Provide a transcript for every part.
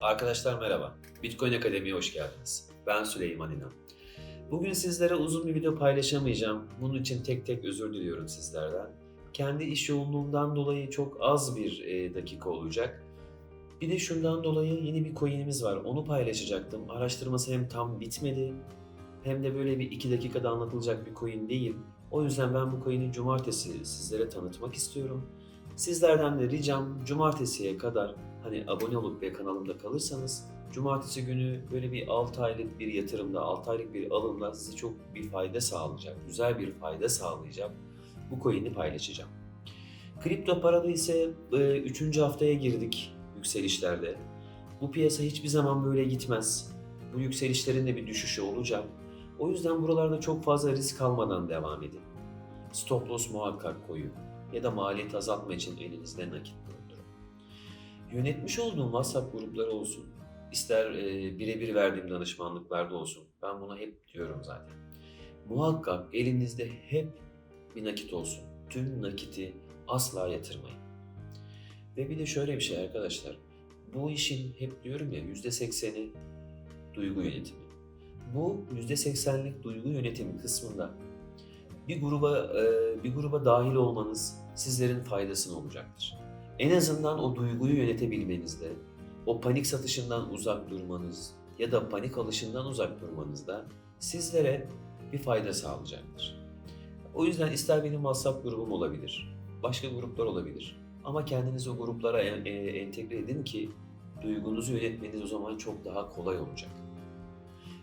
Arkadaşlar merhaba. Bitcoin Akademi'ye hoş geldiniz. Ben Süleyman İnan. Bugün sizlere uzun bir video paylaşamayacağım. Bunun için tek tek özür diliyorum sizlerden. Kendi iş yoğunluğumdan dolayı çok az bir e, dakika olacak. Bir de şundan dolayı yeni bir coin'imiz var. Onu paylaşacaktım. Araştırması hem tam bitmedi hem de böyle bir iki dakikada anlatılacak bir coin değil. O yüzden ben bu coin'i cumartesi sizlere tanıtmak istiyorum. Sizlerden de ricam cumartesiye kadar hani abone olup ve kanalımda kalırsanız cumartesi günü böyle bir 6 aylık bir yatırımda, 6 aylık bir alımla size çok bir fayda sağlayacak, güzel bir fayda sağlayacak bu coin'i paylaşacağım. Kripto parada ise 3. haftaya girdik yükselişlerde. Bu piyasa hiçbir zaman böyle gitmez. Bu yükselişlerin de bir düşüşü olacak. O yüzden buralarda çok fazla risk almadan devam edin. Stop loss muhakkak koyun ya da maliyet azaltma için elinizde nakit bulundurun. Yönetmiş olduğum WhatsApp grupları olsun, ister e, birebir verdiğim danışmanlıklarda olsun, ben buna hep diyorum zaten. Muhakkak elinizde hep bir nakit olsun. Tüm nakiti asla yatırmayın. Ve bir de şöyle bir şey arkadaşlar, bu işin hep diyorum ya %80'i duygu yönetimi. Bu %80'lik duygu yönetimi kısmında bir gruba e, bir gruba dahil olmanız sizlerin faydasına olacaktır. En azından o duyguyu yönetebilmenizde, o panik satışından uzak durmanız ya da panik alışından uzak durmanızda sizlere bir fayda sağlayacaktır. O yüzden ister benim WhatsApp grubum olabilir, başka gruplar olabilir. Ama kendinizi o gruplara e, entegre edin ki duygunuzu yönetmeniz o zaman çok daha kolay olacak.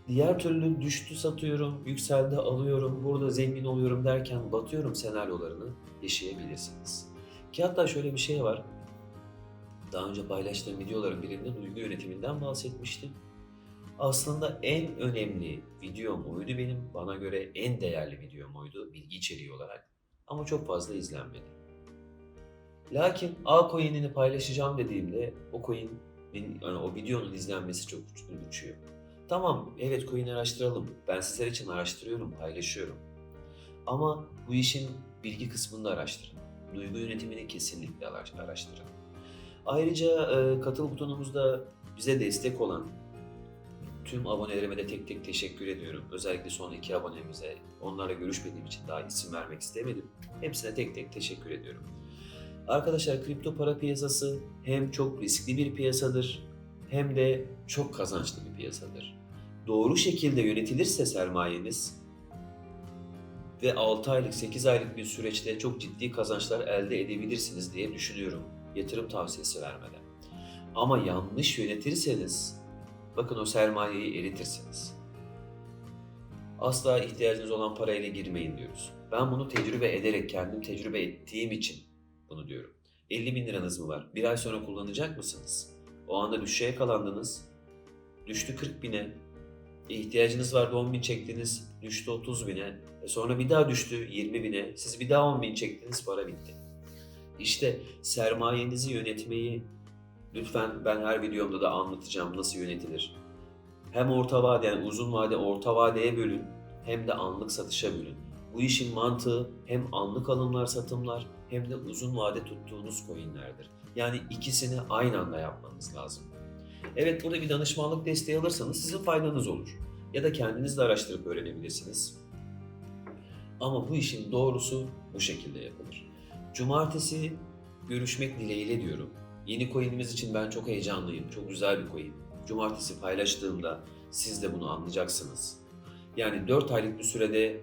Diğer türlü düştü satıyorum, yükseldi alıyorum, burada zengin oluyorum derken batıyorum senaryolarını yaşayabilirsiniz. Ki hatta şöyle bir şey var. Daha önce paylaştığım videoların birinde duygu yönetiminden bahsetmiştim. Aslında en önemli videom oydu benim. Bana göre en değerli videom oydu bilgi içeriği olarak. Ama çok fazla izlenmedi. Lakin A coin'ini paylaşacağım dediğimde o coin, yani o videonun izlenmesi çok uçuyor. Tamam, evet coin araştıralım. Ben sizler için araştırıyorum, paylaşıyorum. Ama bu işin bilgi kısmını da araştırın. Duygu yönetimini kesinlikle araş- araştırın. Ayrıca e, katıl butonumuzda bize destek olan tüm abonelerime de tek tek teşekkür ediyorum. Özellikle son iki abonemize, onlarla görüşmediğim için daha isim vermek istemedim. Hepsine tek tek teşekkür ediyorum. Arkadaşlar kripto para piyasası hem çok riskli bir piyasadır hem de çok kazançlı bir piyasadır. Doğru şekilde yönetilirse sermayeniz ve 6 aylık 8 aylık bir süreçte çok ciddi kazançlar elde edebilirsiniz diye düşünüyorum yatırım tavsiyesi vermeden. Ama yanlış yönetirseniz bakın o sermayeyi eritirsiniz. Asla ihtiyacınız olan parayla girmeyin diyoruz. Ben bunu tecrübe ederek, kendim tecrübe ettiğim için bunu diyorum. 50 bin liranız mı var? Bir ay sonra kullanacak mısınız? O anda düşüşe yakalandınız. Düştü 40 bine. İhtiyacınız vardı 10 bin çektiniz. Düştü 30 bine. E sonra bir daha düştü 20 bine. Siz bir daha 10 bin çektiniz para bitti. İşte sermayenizi yönetmeyi lütfen ben her videomda da anlatacağım nasıl yönetilir. Hem orta vade yani uzun vade orta vadeye bölün hem de anlık satışa bölün. Bu işin mantığı hem anlık alımlar satımlar hem de uzun vade tuttuğunuz coinlerdir. Yani ikisini aynı anda yapmanız lazım. Evet burada bir danışmanlık desteği alırsanız sizin faydanız olur. Ya da kendiniz de araştırıp öğrenebilirsiniz. Ama bu işin doğrusu bu şekilde yapılır. Cumartesi görüşmek dileğiyle diyorum. Yeni coin'imiz için ben çok heyecanlıyım. Çok güzel bir coin. Cumartesi paylaştığımda siz de bunu anlayacaksınız. Yani 4 aylık bir sürede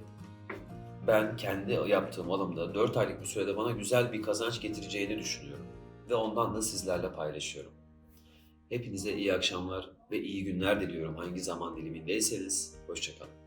ben kendi yaptığım alımda 4 aylık bir sürede bana güzel bir kazanç getireceğini düşünüyorum. Ve ondan da sizlerle paylaşıyorum. Hepinize iyi akşamlar ve iyi günler diliyorum hangi zaman dilimindeyseniz. Hoşçakalın.